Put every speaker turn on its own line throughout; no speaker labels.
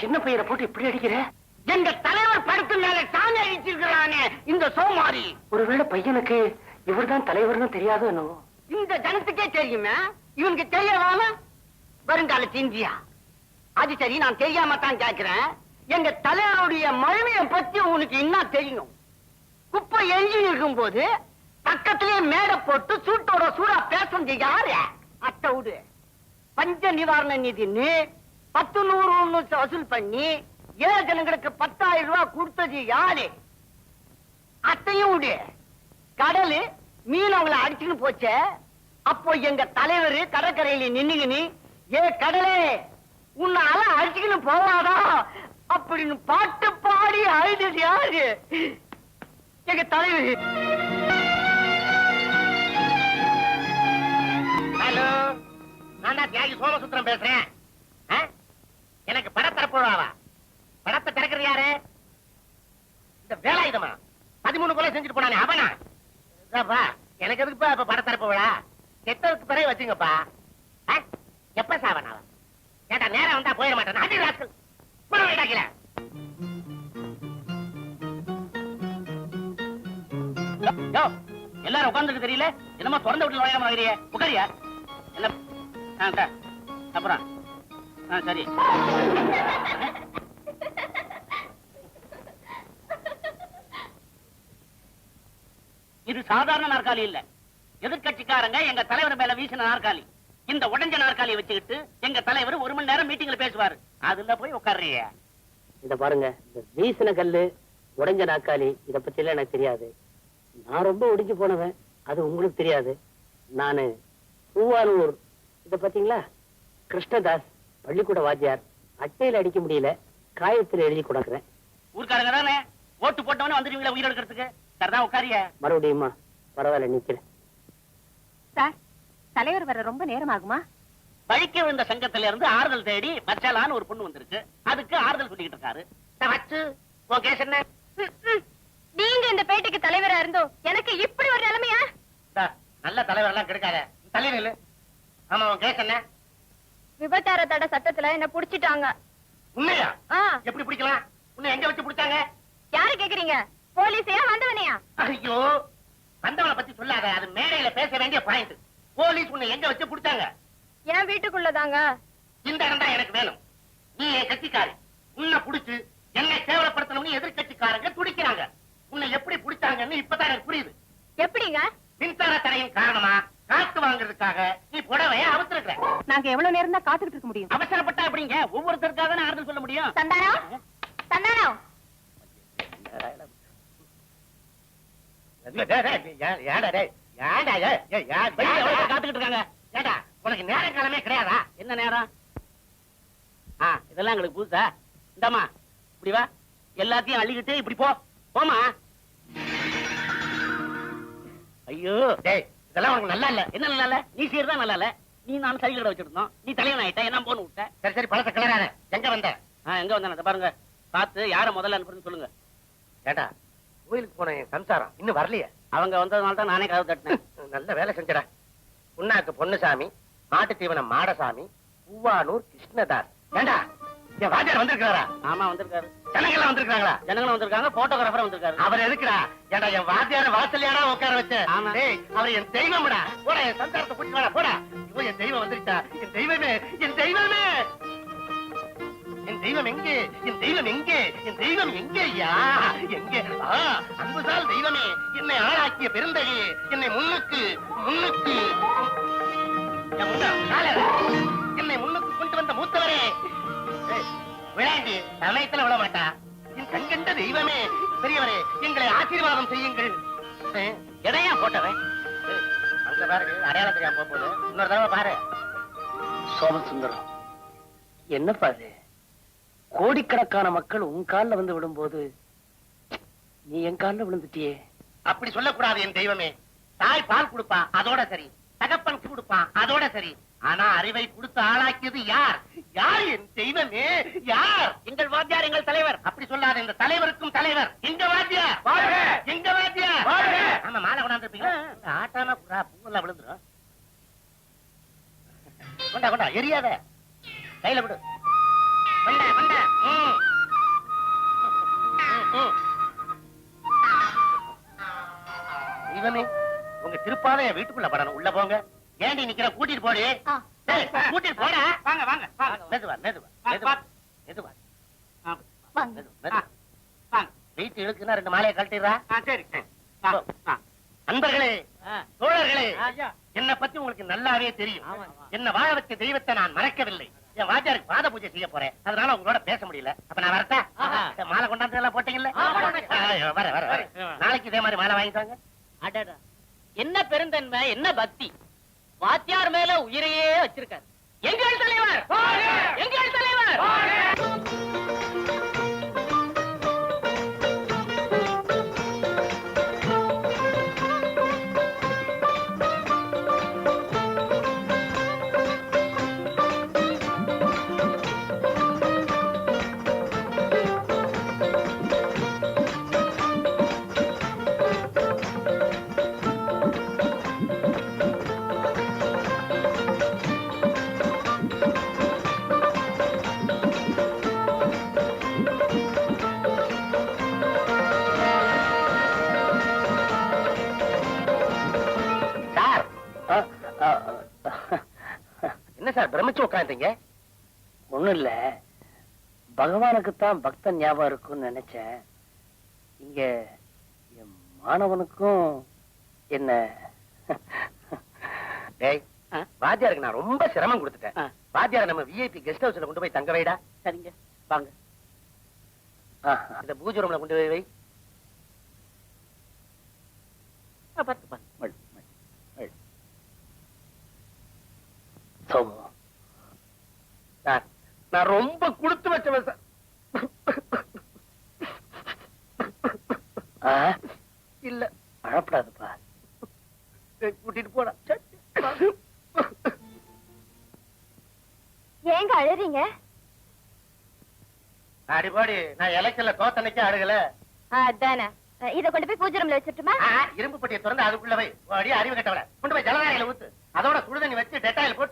சின்ன பையனை போட்டு இப்படி அடிக்கிற?
எங்க தலைவர் படத்து மேல சாமி அடிச்சிருக்கிறானே இந்த சோமாரி.
ஒருவேளை பையனுக்கு இவர்தான் தலைவர்னு தெரியாதோ என்னவோ
இந்த ஜனத்துக்கே தெரியுமே இவனுக்கு தெரியவாம வருங்கால இந்தியா. அது சரி நான் தெரியாம தான் கேட்கிறேன். எங்க தலைவருடைய மழுமையை பத்தி உனக்கு என்ன தெரியும்? குப்பை எஞ்சி இருக்கும் போது பக்கத்திலேயே மேடை போட்டு சூட்டோட சூடா பேசுறது யாரு? அத்தை விடு. பஞ்ச நிவாரண நிதின்னு பத்து நூறு வசூல் பண்ணி ஏழை ஜனங்களுக்கு பத்தாயிரம் ரூபாய் கொடுத்தது யாரு? அத்தையும் விடு கடலு மீன் அவங்களை அடிச்சுன்னு போச்சே. அப்போ எங்க தலைவர் கடற்கரையில நின்னுகின்னு ஏ கடலே உன்னால அடிச்சுக்கின்னு போவாதா அப்படின்னு பாட்டு பாடி அழுது யாரு? எங்க தலைவர்.
ஹலோ நான் தியாகி சோமசுத்திரம் பேசுறேன். எனக்கு படம் தரப்போவாவா படத்தை திறக்கிறது யாரு? இந்த வேலாயுதமா? பதிமூணு கொலை செஞ்சுட்டு போனானே அவனா? இதாப்பா, எனக்கு எதுக்குப்பா இப்ப படம் விழா கெட்டதுக்கு பிறகு வச்சுங்கப்பா. எப்ப சாவனாவா கேட்டா நேரம் வந்தா போயிட மாட்டான் அடி ராஸ்கல். புறவைடாக்கல
எல்லாரும் உட்கார்ந்துருக்கு தெரியல? என்னமோ திறந்த வீட்டுல நுழையாம நுழையிறியே உட்காரியா? என்ன? அப்புறம். ஆ சரி. இது சாதாரண நாற்காலி இல்ல. எதிர்க்கட்சிக்காரங்க எங்க தலைவர் மேல வீசின நாற்காலி. இந்த உடைஞ்ச நாற்காலியை வச்சுக்கிட்டு எங்க தலைவர் ஒரு மணி நேரம் மீட்டிங்ல பேசுவாரு. அதுல போய் உட்கார்றிய
இத பாருங்க இந்த வீசின கல்லு உடைஞ்ச நாற்காலி இத பத்தி எல்லாம் எனக்கு தெரியாது. நான் ரொம்ப ஒடிஞ்சு போனவன் அது உங்களுக்கு தெரியாது. நானு பூவாலூர் இத பாத்தீங்களா கிருஷ்ணதாஸ். பள்ளிக்கூட வாத்தியார் அட்டையில அடிக்க முடியல காயத்துல எழுதி கொடுக்குறேன்.
ஊர்க்காரங்க தானே? ஓட்டு போட்டவனே வந்துருவீங்களா உயிர் எடுக்கிறதுக்கு சரிதான் உட்காரிய
மறுபடியுமா பரவாயில்ல நிக்கிறேன்.
சார் தலைவர் வர ரொம்ப நேரம் ஆகுமா
பழிக்க விழுந்த சங்கத்துல இருந்து ஆறுதல் தேடி வச்சலான்னு ஒரு பொண்ணு வந்திருக்கு. அதுக்கு ஆறுதல் சொல்லிக்கிட்டு இருக்காரு.
வச்சு உன் கேஸ் என்ன?
நீங்க இந்த பேட்டைக்கு தலைவரா இருந்தோ எனக்கு இப்படி ஒரு நிலைமையா?
நல்ல தலைவர் எல்லாம் கெடுக்காத நில்லு ஆமா உன் கேஸ் என்ன?
விபச்சார தடை சட்டத்துல என்ன புடிச்சிட்டாங்க.
உண்மையா? எப்படி பிடிக்கலாம்? உன்னை எங்க வச்சு பிடிச்சாங்க?
யாரு கேக்குறீங்க? போலீஸையா வந்தவனையா?
ஐயோ வந்தவனை பத்தி சொல்லாத. அது மேடையில பேச வேண்டிய பாயிண்ட் போலீஸ் உன்னை எங்க வச்சு பிடிச்சாங்க?
என் வீட்டுக்குள்ளதாங்க
இந்த இடம் தான் எனக்கு வேணும். நீ என் கட்சிக்காரி. உன்னை புடிச்சு என்னை கேவலப்படுத்தணும்னு எதிர்கட்சிக்காரங்க துடிக்கிறாங்க. உன்னை எப்படி பிடிச்சாங்கன்னு இப்பதான் எனக்கு புரியுது.
எப்படிங்க?
மின்சார தடையின் காரணமா? காத்து வாங்குறதுக்காக நீ புடவைய அவுத்திருக்கிற
நாங்க எவ்வளவு நேரம் தான் காத்துக்கிட்டு இருக்க முடியும்
அவசரப்பட்டா எப்படிங்க ஒவ்வொருத்தருக்காக தானே ஆறுதல் சொல்ல முடியும்
சந்தானம் சந்தானம்
காத்துக்கிட்டு இருக்காங்க
ஏடா, உனக்கு நேரம் காலமே கிடையாதா
என்ன நேரம் ஆ இதெல்லாம் எங்களுக்கு புதுசா இந்தாம்மா இப்படி வா எல்லாத்தையும் அள்ளிக்கிட்டு இப்படி போ போமா ஐயோ
டேய் இதெல்லாம் உனக்கு நல்லா இல்ல.
என்ன நல்லா இல்ல? நீ செய்யறதா நல்லா இல்ல. நீ நான் சைக்கிள் கடை வச்சிருந்தோம். நீ தலைவன் ஆயிட்ட என்ன போன்னு விட்ட.
சரி சரி பழச கிளறாத. எங்க வந்த?
எங்க வந்தானே இதை பாருங்க. பார்த்து யார முதல்ல அனுப்புறேன்னு சொல்லுங்க.
ஏடா கோயிலுக்கு போன சம்சாரம் இன்னும் வரலையே?
அவங்க வந்ததுனால தான் நானே கதவு தட்டினேன்.
நல்ல வேலை செஞ்சடா. புண்ணாக்கு பொன்னுசாமி மாட்டு தீவனம் மாடசாமி பூவானூர் கிருஷ்ணதாஸ். ஏண்டா என் வாத்தியார் வந்திருக்காரா
ஆமா வந்திருக்காரு.
ஜனங்கள்லாம் வந்திருக்காங்களா
ஜனங்களும் வந்திருக்காங்க போட்டோகிராஃபர் வந்திருக்காரு.
அவர் எதுக்குடா? ஏண்டா என் வாத்தியார வாசல்லையாடா உட்கார
ஆமா.
டேய் அவர் என் தெய்வம்டா. போடா என் சம்சாரத்தை கூட்டிட்டு வாடா போடா. ஐயோ என் தெய்வம் வந்துருச்சா? என் தெய்வமே என் தெய்வமே. என் தெய்வம் எங்கே? என் தெய்வம் எங்கே? என் தெய்வம் எங்கே ஐயா? எங்கே? அன்புசால் தெய்வமே என்னை ஆளாக்கிய பெருந்தகையே என்னை முன்னுக்கு முன்னுக்கு. என் முன்ன. விளையாண்டி சமயத்துல விட மாட்டா. என் கண்கண்ட தெய்வமே பெரியவரே எங்களை ஆசீர்வாதம் செய்யுங்கள்.
எதையா போட்டவன்?
அங்க பாரு அடையாளம் தெரியாம போக போகுது இன்னொரு தடவை பாரு.
சோமசுந்தரம். என்னப்பா இது கோடிக்கணக்கான மக்கள் உன் கால்ல வந்து விடும்போது நீ என் கால்ல விழுந்துட்டியே.
அப்படி சொல்லக்கூடாது என் தெய்வமே. தாய் பால் கொடுப்பா அதோட சரி. தகப்பன் கொடுப்பான் அதோட சரி. ஆனா அறிவை கொடுத்து ஆளாக்கியது யார்? யார்? தெய்வமே யார்?
எங்கள் வாத்தியார் எங்கள் தலைவர்.
அப்படி சொல்லாத இந்த தலைவருக்கும் தலைவர். எங்க வாத்தியார். எங்க வாத்தியார். ஆமா மாலை கொண்டாந்துருப்பீங்க ஆட்டாம புறா பூவெல்லாம் விழுந்துரும். கொண்டா கொண்டா எரியாத. கையில விடு. ம், ம். தெய்வமே உங்க திருப்பாவை என் வீட்டுக்குள்ள வரணும் உள்ள போங்க. ஏண்டி நிக்கிற? கூட்டிட்டு போடி.
ஆ.
டேய், கூட்டிட்டு போடா.
வாங்க வாங்க வாங்க.
மெதுவா மெதுவா
வா,
மெதுவா
வா.
மெதுவா
வாங்க.
மெதுவா. மெதுவா
வாங்க.
வெயிட் இழுக்குன்னா ரெண்டு மாலையை கழட்டிடுறா?
ஆ, சரி சரி. வாங்க வாங்க
நண்பர்களே தோழர்களே
ஐயா.
என்னை பத்தி உங்களுக்கு நல்லாவே தெரியும். என்ன வாழ வச்ச தெய்வத்தை நான் மறக்கவில்லை. என் பாத பூஜை செய்ய போறேன். அதனால உங்களோட பேச முடியல. அப்ப நான் வரட்டா. மாலை கொண்டாந்து எல்லாம் போட்டீங்கல்ல வர வர. வர நாளைக்கு இதே மாதிரி மாலை வாங்கிட்டு வாங்க.
அடடா. என்ன பெருந்தன்மை என்ன பக்தி. வாத்தியார் மேல உயிரையே வச்சிருக்காரு. எங்கள் தலைவர்! எங்கள் தலைவர்!
சார் பிரமிச்சு உட்காந்துங்க
ஒண்ணும் இல்ல. பகவானுக்குத்தான் பக்தன் ஞாபகம் இருக்கும்னு நினைச்சேன். இங்க என் மாணவனுக்கும் என்ன?
டேய்? வாத்தியாருக்கு நான் ரொம்ப சிரமம் கொடுத்துட்டேன். வாத்தியார நம்ம விஐபி கெஸ்ட் ஹவுஸ்ல கொண்டு போய் தங்க வைடா.
சரிங்க. வாங்க.
இந்த பூஜை ரூம்ல கொண்டு போய் வை.
பார்த்து, பார்த்து. மள், மள், மள். சோமு
சார் நான் ரொம்ப கொடுத்து வச்சவன் சார்.
ஆ,
இல்ல.
அழப்படாதுப்பா
கூட்டிட்டு போடா.
ஏங்க அழறீங்க?
அடி போடி நான் எலெக்ஷன்ல தோத்தனைக்கே அழுகல.
அதானே. இத கொண்டு போய் பூஜை ரூம்ல வச்சிட்டுமா
இரும்பு பெட்டியை திறந்து அதுக்குள்ள வை. அடி அறிவு கட்டவள. கொண்டு போய் ஜலதாரையில ஊத்து. அதோட சுடுதண்ணி வச்சு டெட்டாயில் போட்டு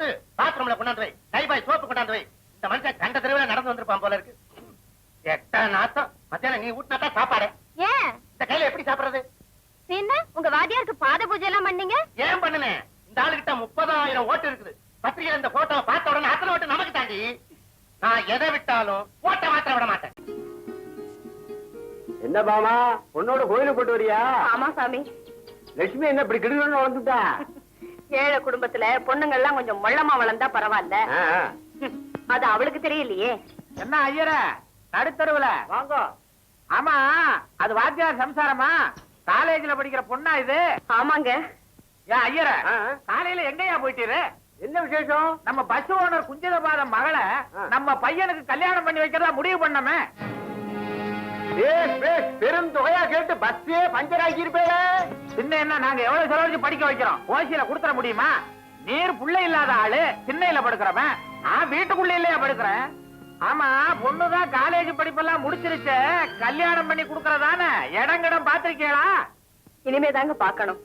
சாமி.
லட்சுமி என்ன இப்படி கிடுன்னு வந்துட்டா
ஏழை குடும்பத்துல பொண்ணுங்க எல்லாம் கொஞ்சம் மொள்ளமா வளர்ந்தா பரவாயில்ல. அது அவளுக்கு தெரியலையே.
என்ன ஐயர? நடுத்தருவுல?
வாங்க.
ஆமா அது வாத்தியார் சம்சாரமா? காலேஜ்ல படிக்கிற பொண்ணா இது?
ஆமாங்க.
ஏன் ஐயர. காலையில எங்கயா போயிட்டீரு?
என்ன விசேஷம்?
நம்ம பஸ் ஓனர் குஞ்சிதபாதம் மகளை. நம்ம பையனுக்கு கல்யாணம் பண்ணி வைக்கிறதா முடிவு பண்ணமே.
பெரும் தொகையா கேட்டு பஸ்ஸே பஞ்சர் ஆக்கி இருப்பேல
சின்ன என்ன நாங்க எவ்வளவு செலவழிச்சு படிக்க வைக்கிறோம்? ஓசியில கொடுத்துட முடியுமா? நீர் புள்ள இல்லாத ஆளு சின்னையில படுக்கிறவன். நான் வீட்டுக்குள்ள இல்லையா படுக்கிறேன்? ஆமா பொண்ணுதான் காலேஜ் படிப்பெல்லாம் முடிச்சிருச்சு. கல்யாணம் பண்ணி கொடுக்கறதானே? இடங்கிடம் பாத்திருக்கீங்களா
இனிமே தாங்க பாக்கணும்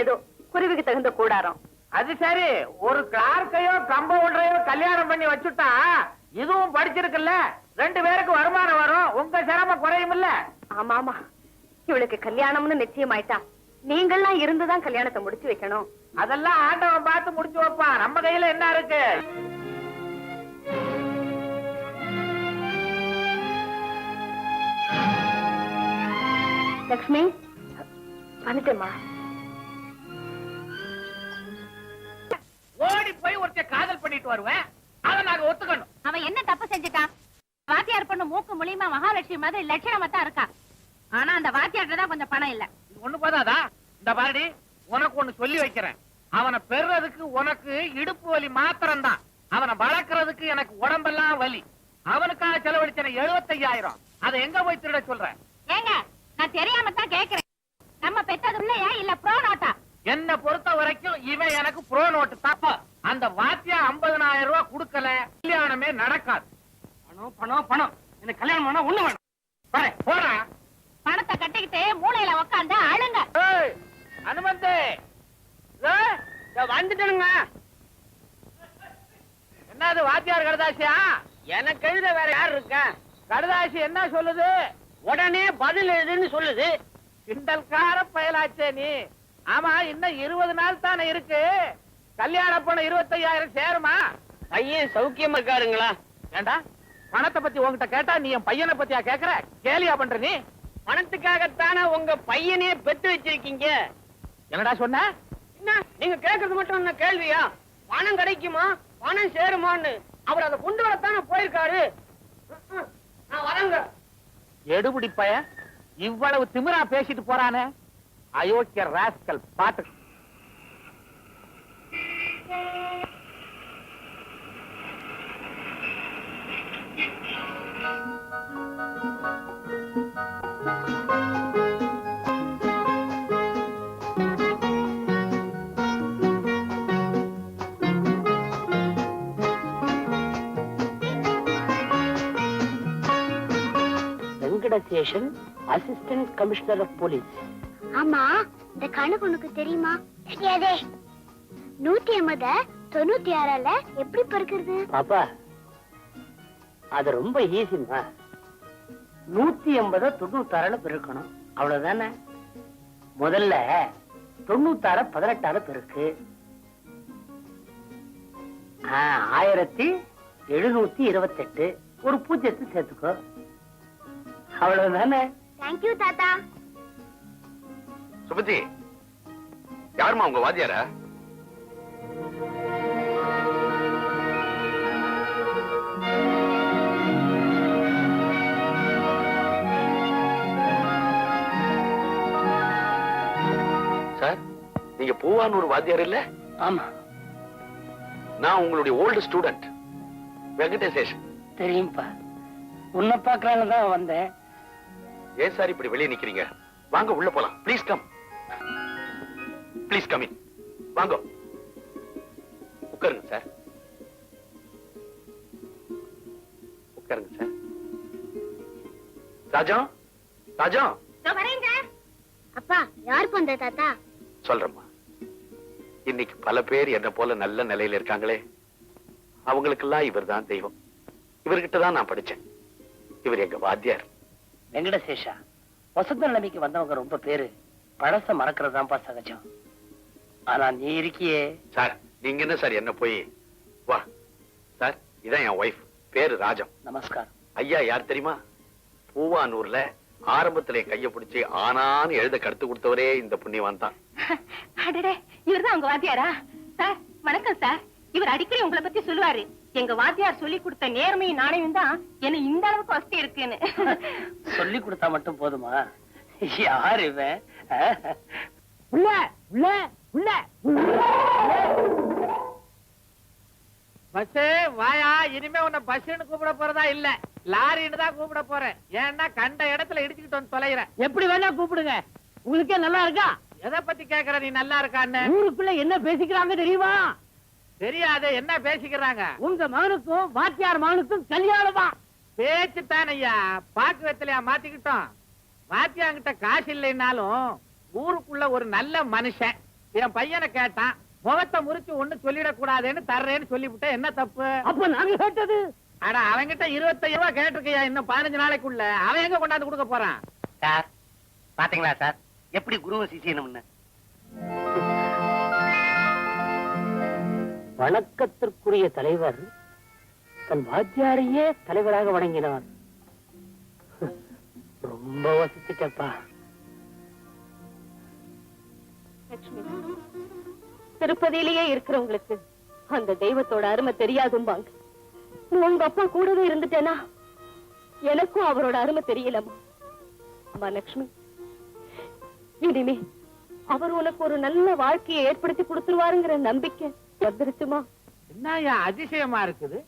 ஏதோ குருவிக்கு தகுந்த கூடாரம்.
அது சரி ஒரு கிளார்க்கையோ கம்பவுண்டரையோ கல்யாணம் பண்ணி வச்சுட்டா இதுவும் படிச்சிருக்குல்ல? ரெண்டு பேருக்கு வருமானம் வரும். உங்க சிரமம் குறையும் இல்ல
ஆமா ஆமா இவளுக்கு கல்யாணம்னு நிச்சயமாயிட்டா. நீங்கள்லாம் இருந்துதான் கல்யாணத்தை முடிச்சு வைக்கணும்.
அதெல்லாம் ஆண்டவன் பார்த்து முடிச்சு வைப்பான். நம்ம கையில என்ன இருக்கு?
லக்ஷ்மி? வந்துட்டேம்மா.
ஓடி போய் ஒருத்தர் காதல் பண்ணிட்டு வருவேன். அதை நாங்க ஒத்துக்கணும்.
அவன் என்ன தப்பு செஞ்சுட்டான்? வாத்தியார் பொண்ணு மூக்கு மூலியமா மகாலட்சுமி மாதிரி லட்சணமா தான் இருக்கா. ஆனா அந்த வாத்தியார்ட்ட தான் கொஞ்சம் பணம் இல்ல.
ஒண்ணு போதாதா? இந்த பாரடி உனக்கு ஒண்ணு சொல்லி வைக்கிறேன். அவனை பெறுறதுக்கு உனக்கு இடுப்பு வலி மாத்திரம் தான் அவனை வளர்க்கறதுக்கு எனக்கு உடம்பெல்லாம் வலி. அவனுக்காக செலவழிச்சன எழுபத்தையாயிரம் அதை எங்க போய் திருட சொல்றேன்
ஏங்க நான் தெரியாம தான் கேக்குறேன். நம்ம பெத்தது இல்லையா இல்ல ப்ரோ நோட்டா?
என்ன பொறுத்த வரைக்கும் இவன் எனக்கு ப்ரோ நோட்டு தப்ப. அந்த வாத்தியா 50000 ரூபாய் கொடுக்கல. கல்யாணமே நடக்காது.
பணம் பணம் பணம். எனக்கு கல்யாணம் பண்ணா ஒண்ணு வேணும்.
வரேன், போடா.
பணத்தை கட்டிக்கிட்டு மூளையில உக்காந்து அழுங்க.
ஏய், அனுமந்தே.
வந்துட்டனுங்க.
என்னது வாத்தியார் கடதாசியா? எனக்கு எழுத வேற யார் இருக்கா? கடுதாசி என்ன சொல்லுது? உடனே பதில் எழுதுன்னு சொல்லுது. கிண்டல்கார பயலாச்சே நீ. ஆமா இன்னும் இருபது நாள் தானே இருக்கு. கல்யாண பணம் இருபத்தையாயிரம் சேருமா? பையன் சௌக்கியமா இருக்காருங்களா? ஏண்டா? பணத்தை பத்தி உன்கிட்ட கேட்டா நீ என் பையனை பத்தியா கேக்குற? கேலியா பண்ற நீ? பணத்துக்காகத்தானே உங்க பையனே பெத்து வச்சிருக்கீங்க. என்னடா சொன்ன? என்ன? நீங்க கேக்குறது மட்டும் என்ன கேள்வியா? பணம் கிடைக்குமா? பணம் சேருமான்னு. அவர் அதை கொண்டு வரத்தானே போயிருக்காரு. நான் வரங்க. எடுபடி இவ்வளவு திமிரா பேசிட்டு போறானே. அயோக்கிய ராஸ்கல் பாட்டு
Venkatasheshan assistant commissioner of police.
ஆமா இந்த கணக்கு உனக்கு தெரியுமா? தெரியாதே. நூத்தி ஐம்பத தொண்ணூத்தி ஆறால எப்படி பெருக்கிறது
பாப்பா அது ரொம்ப ஈஸிமா நூத்தி எண்பத தொண்ணூத்தாறுல பெருக்கணும் அவ்வளவுதானே? முதல்ல தொண்ணூத்தாற பதினெட்டால பெருக்கு ஆ, ஆயிரத்தி எழுநூத்தி இருபத்தெட்டு. ஒரு பூஜ்ஜியத்தை சேர்த்துக்கோ. அவ்வளவுதானே?
தேங்க்யூ தாத்தா.
சுபதி யாருமா உங்க வாத்தியாரா? சார் நீங்க பூவானூர் வாத்தியார் இல்ல?
ஆமா.
நான் உங்களுடைய ஓல்டு ஸ்டூடெண்ட் வெங்கடேசேஷன்
தெரியும்பா. உன்னை பார்க்கலான்னு தான் வந்தேன்.
ஏன் சார் இப்படி வெளியே நிக்கிறீங்க? வாங்க உள்ள போலாம். Please come please come in வாங்க. உட்காருங்க சார். உட்காருங்க சார். ராஜா? ராஜா?
அப்பா யார் பண்ற தாத்தா?
சொல்றேம்மா. இன்னைக்கு பல பேர் என்ன போல நல்ல நிலையில இருக்காங்களே. அவங்களுக்கெல்லாம் இவர்தான் தெய்வம். இவர்கிட்ட தான் நான் படிச்சேன். இவர் எங்க வாத்தியார்.
வெங்கடசேஷா வசந்த நிலைமைக்கு வந்தவங்க ரொம்ப பேரு. பழச மறக்கிறதுதான்ப்பா சகஜம். ஆனா நீ இருக்கியே.
சார் நீங்க என்ன சார் என்ன போய்? வா. சார் இதான் என் ஒய்ஃப் பேரு ராஜம்.
நமஸ்காரம்.
ஐயா யார் தெரியுமா? பூவானூர்ல ஆரம்பத்துல என் கைய பிடிச்சி ஆனான்னு எழுத கடுத்து கொடுத்தவரே இந்த புண்ணியவான் தான்.
இவர்தான் உங்க வாத்தியாரா? சார் வணக்கம் சார். இவர் அடிக்கடி உங்களை பத்தி சொல்லுவாரு. எங்க வாத்தியார் சொல்லி கொடுத்த நேர்மையும் நாணயம் தான் என்ன இந்த அளவுக்கு வசதி இருக்குன்னு.
சொல்லி கொடுத்தா மட்டும் போதுமா? யார் இவன்?
உள்ள உள்ள உள்ள. பஸ் வாயா இனிமே உன்னை பஸ்ன்னு கூப்பிட போறதா இல்ல. லாரின்னு தான் கூப்பிட போறேன். ஏன்னா கண்ட இடத்துல இடிச்சுக்கிட்டு வந்து தொலைகிறேன்
எப்படி வேணா கூப்பிடுங்க. உங்களுக்கே நல்லா இருக்கா?
எதை பத்தி கேக்குற நீ நல்லா இருக்கான்னு?
ஊருக்குள்ள என்ன பேசிக்கிறாங்க தெரியுமா?
தெரியாது என்ன பேசிக்கிறாங்க?
உங்க மகனுக்கும் வாத்தியார் மகனுக்கும் கல்யாணமா
பேச்சு தானையா பாக்கு வெத்தலையா மாத்திக்கிட்டோம். வாத்தியாங்கிட்ட காசு இல்லைன்னாலும் ஊருக்குள்ள ஒரு நல்ல மனுஷன். என் பையனை கேட்டான் முகத்தை முறிச்சு ஒண்ணு சொல்லிடக் கூடாதுன்னு தர்றேன்னு சொல்லிவிட்டேன். என்ன தப்பு?
அப்ப நாங்க கேட்டது?
அட அவன்கிட்ட இருபத்தையாயிரம் ரூபாய் கேட்டிருக்கையா இன்னும் பதினஞ்சு நாளைக்குள்ள? அவன் எங்க கொண்டாந்து கொடுக்க போறான்?
சார் பாத்தீங்களா சார்? எப்படி குருவ சிசியனும்னு
வணக்கத்திற்குரிய தலைவர் தன் வாத்தியாரையே தலைவராக வணங்கினார். ரொம்ப வசிச்சுட்டப்பா
திருப்பதியிலேயே இருக்கிறவங்களுக்கு அந்த தெய்வத்தோட அருமை தெரியாதும்பாங்க. உங்க அப்பா கூடவே இருந்துட்டேனா? எனக்கும் அவரோட அருமை தெரியலம்மா. அம்மா லட்சுமி இனிமே அவர் உனக்கு ஒரு நல்ல வாழ்க்கையை ஏற்படுத்தி கொடுத்துருவாருங்கிற நம்பிக்கை வந்துருச்சுமா?
என்னய்யா அதிசயமா இருக்குது?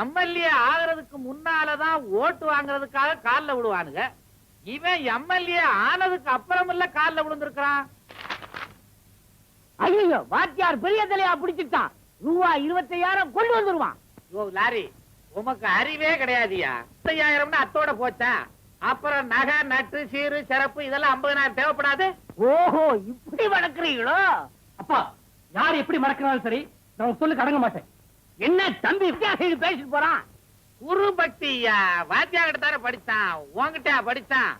எம்எல்ஏ ஆகுறதுக்கு முன்னாலதான் ஓட்டு வாங்குறதுக்காக கால்ல விடுவானுங்க. இவன் எம்எல்ஏ ஆனதுக்கு அப்புறம் இல்ல கால்ல விழுந்திருக்கிறான்.
ஐயோ வாத்தியார் பெரிய தலையா பிடிச்சிட்டான். ரூபா இருபத்தையாயிரம் கொண்டு வந்துருவான்.
யோ லாரி உமக்கு அறிவே கிடையாதுயா ஐயாயிரம்னு அத்தோட போச்சா? அப்புறம் நகை நட்டு சீரு சிறப்பு இதெல்லாம் ஐம்பதனாயிரம் தேவைப்படாது?
ஓஹோ இப்படி வளர்க்குறீங்களோ? அப்பா யார் எப்படி மறக்கிறாலும் சரி நான் சொல்லு கடங்க மாட்டேன். என்ன தம்பி வித்தியாசம் பேசிட்டு போறான்?
குரு பக்தியா வாத்தியா கிட்ட தானே படிச்சான் உன்கிட்ட படிச்சான்?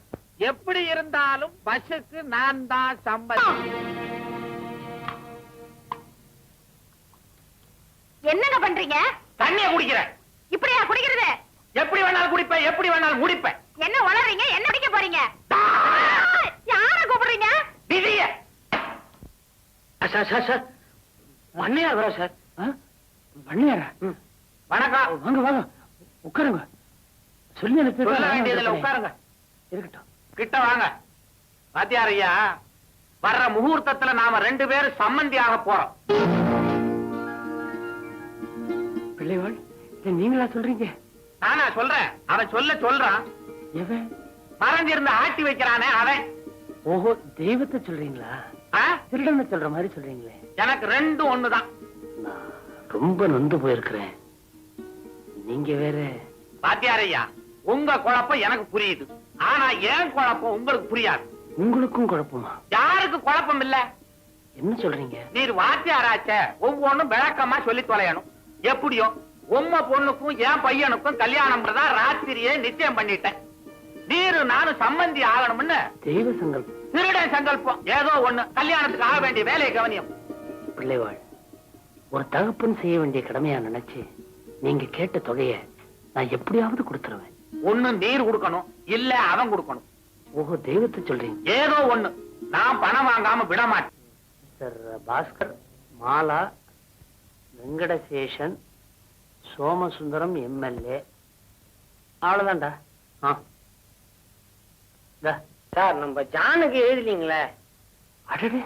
எப்படி இருந்தாலும் பஸ்ஸுக்கு நான் தான் சம்பளம்
என்னங்க பண்றீங்க?
தண்ணிய குடிக்கிறேன்.
இப்படியா குடிக்கிறது?
எப்படி வேணாலும் குடிப்பேன் எப்படி வேணாலும் முடிப்பேன்
என்ன வளர்றீங்க? என்ன குடிக்க போறீங்க? யார கூப்பிடுறீங்க?
விதிய!
சார் சார் சார் மண்ணையார் வரா சார். மண்ணையாரா
வணக்கம்.
வாங்க வாங்க. உட்காருங்க. சொல்லி
வேண்டியதுல உட்காருங்க.
இருக்கட்டும்.
கிட்ட வாங்க. வாத்தியார் ஐயா வர்ற முகூர்த்தத்துல நாம ரெண்டு பேரும் சம்மந்தி ஆக போறோம்.
பிள்ளைவாள் இதை நீங்களா சொல்றீங்க?
நானா சொல்றேன். அவன் சொல்ல சொல்றான்.
எவன்?
மறைஞ்சிருந்து ஆட்டி வைக்கிறானே அவன்.
ஓஹோ தெய்வத்தை சொல்றீங்களா?
ஆ?
திருடனை சொல்ற மாதிரி சொல்றீங்களே.
எனக்கு ரெண்டும் ஒண்ணுதான்.
ரொம்ப நொந்து போயிருக்கிறேன். நீங்க வேற.
வாத்தியார் ஐயா உங்க குழப்பம் எனக்கு புரியுது. ஆனா ஏன் குழப்பம் உங்களுக்கு புரியாது.
உங்களுக்கும் குழப்பமா?
யாருக்கு குழப்பம் இல்ல?
என்ன சொல்றீங்க?
நீர் வாத்தியாராச்ச ஒவ்வொன்றும் விளக்கமா சொல்லி தொலையணும். எப்படியோ உம்ம பொண்ணுக்கும் என் பையனுக்கும் கல்யாணம் தான் ராத்திரியே நிச்சயம் பண்ணிட்டேன். நீரு நானும் சம்பந்தி ஆகணும்னு
தெய்வ சங்கல்பம்.
திருடன் சங்கல்பம். ஏதோ ஒண்ணு. கல்யாணத்துக்கு ஆக வேண்டிய வேலையை கவனியம்.
பிள்ளைவாள் ஒரு தகப்பன் செய்ய வேண்டிய கடமையா நினைச்சு நீங்க கேட்ட தொகைய நான் எப்படியாவது கொடுத்துருவேன்.
ஒண்ணு நீர் கொடுக்கணும். இல்ல அவன் கொடுக்கணும்.
ஓஹோ தெய்வத்தை சொல்றீங்க.
ஏதோ ஒண்ணு. நான் பணம் வாங்காம விட மாட்டேன்
மிஸ்டர் பாஸ்கர் மாலா வெங்கடசேஷன் சோமசுந்தரம் எம்எல்ஏ. அவ்வளவுதான்டா. ஆ.
சார் நம்ம ஜானுக்கு எழுதலீங்களே.
அடடே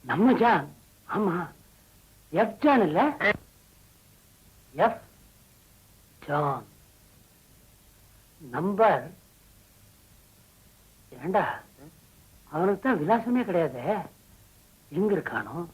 நம்ம ஜான்? ஆமா. எஃப் ஜான் இல்ல? F John. நம்பர் ஏண்டா? அவனுக்கு தான் விலாசமே கிடையாது. எங்க இருக்கானோ?